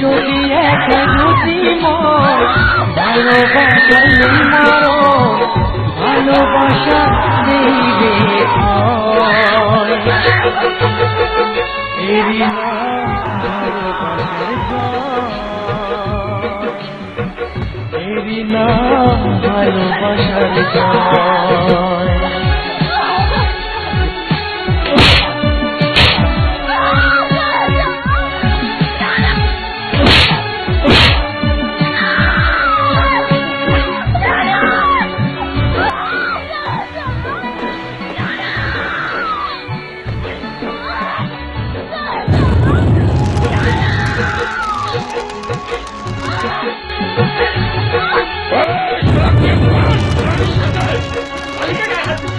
যদি এক যদি মন ভালোবাসা মরণ ভালোবাসা দিবে রে ভয়। এরই নাম ভালোবাসার জয়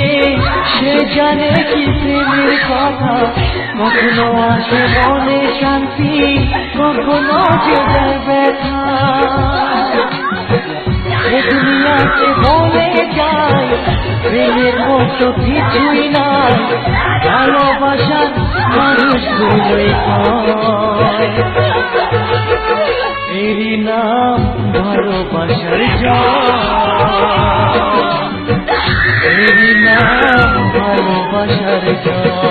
সে জানে কি প্রেমের কথা। কখনো আসে মনে শান্তি, কখনো যে ব্যথা। দুনিয়াতে বলে যায়, প্রেমের মতো কিছুই নাই। ভালোবাসার মানুষগুলোই কয় এরই নাম ভালোবাসার জয়। এরই নাম ভালোবাসার জয়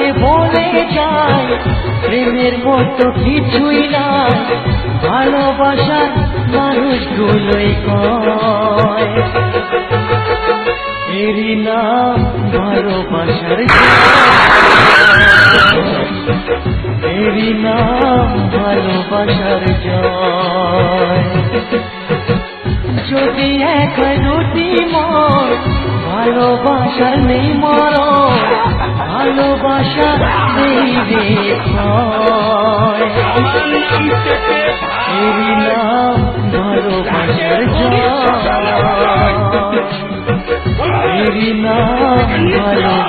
দুনিয়াতে বলে যায় প্রেমের মতো কিছুই না ভালোবাসার মানুষগুলোই কয় এরই নাম ভালোবাসার। এরই নাম ভালোবাসার যদি এক দুটি মন, ভালোবাসার নেই মর ভালোবাসা নেই এই নাম ভালোবাসার জয়। এই নাম